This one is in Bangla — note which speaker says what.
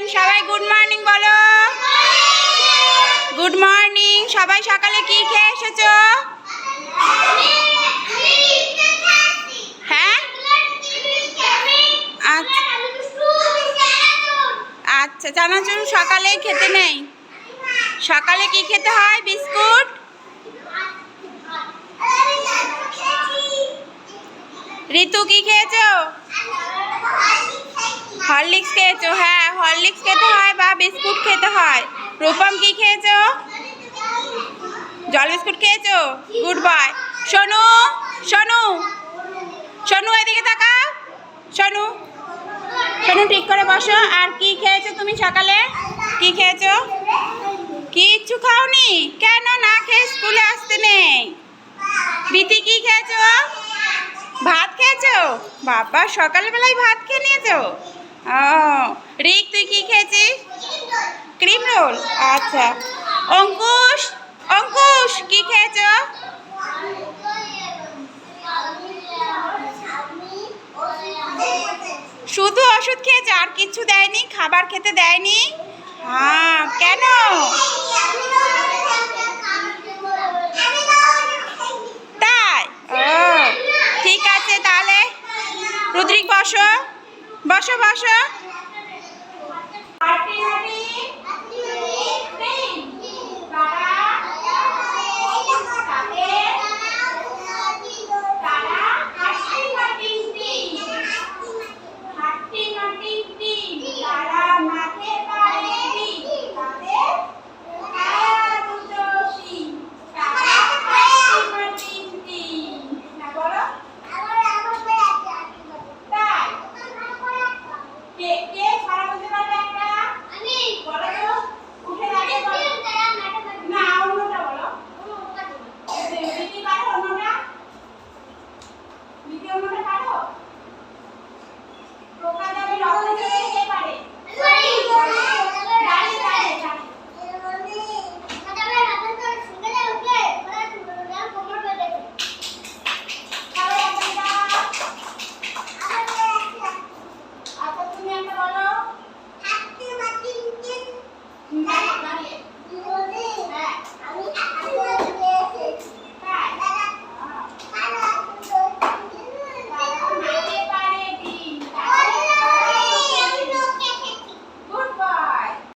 Speaker 1: স্টুডেন্ট সবাই গুড মর্নিং বলো। গুড মর্নিং সবাই সকালে কি খেয়ে এসেছ? হ্যাঁ? আচ্ছা চানাচুর সকালে খেতে নেই। সকালে কি খেতে হয়? বিস্কুট? ঋতু কি খেয়েছো? হরলিক্স খেয়েছো? হ্যাঁ হরলিক্স খেতে হয় বা বিস্কুট খেতে হয়? রূপম কি খেয়েছো? জল বিস্কুট খেয়েছো? গুড বয় সোনু সোনু সোনু এদিকে তাকা সোনু সোনু ঠিক করে বসো। আর কি খেয়েছো তুমি সকালে? কি খেয়েছো? কিচ্ছু খাওনি? কেন না খেয়ে স্কুলে আসতে নেই? বিতি কি খেয়েছো? ভাত খেয়েছো? বাবা, সকালবেলায় ভাত খেয়ে নিয়েছো? রিক, তুই কি খেয়েছিস? Cream roll? আচ্ছা। অঙ্কুশ অঙ্কুশ, কি খেয়েছো? শুধু ওষুধ খেয়েছো, আর কিছু দেয়নি, খাবার খেতে দেয়নি? হ্যাঁ কেন তাই ও ঠিক আছে তাহলে রুদ্রিক বসো বসো বসো। আপনাকে